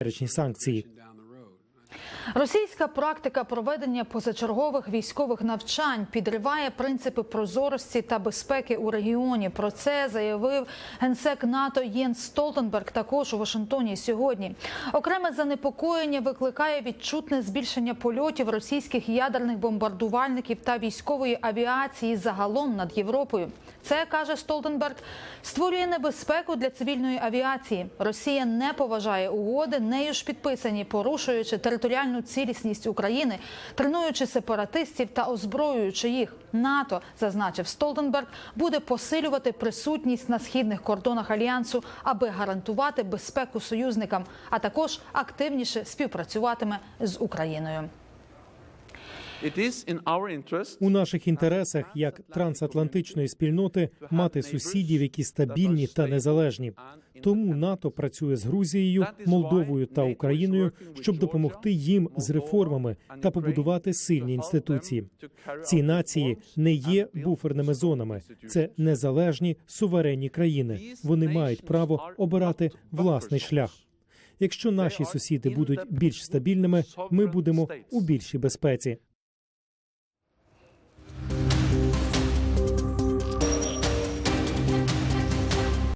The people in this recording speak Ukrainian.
речні санкції. Російська практика проведення позачергових військових навчань підриває принципи прозорості та безпеки у регіоні. Про це заявив генсек НАТО Єнс Столтенберг також у Вашингтоні сьогодні. Окреме занепокоєння викликає відчутне збільшення польотів російських ядерних бомбардувальників та військової авіації загалом над Європою. Це каже Столтенберг, створює небезпеку для цивільної авіації. Росія не поважає угоди, нею ж підписані, порушуючи територіальну цілісність України, тренуючи сепаратистів та озброюючи їх. НАТО зазначив Столтенберг, буде посилювати присутність на східних кордонах альянсу, аби гарантувати безпеку союзникам, а також активніше співпрацюватиме з Україною. У наших інтересах як трансатлантичної спільноти мати сусідів, які стабільні та незалежні. Тому НАТО працює з Грузією, Молдовою та Україною, щоб допомогти їм з реформами та побудувати сильні інституції. Ці нації не є буферними зонами, це незалежні суверенні країни. Вони мають право обирати власний шлях. Якщо наші сусіди будуть більш стабільними, ми будемо у більшій безпеці.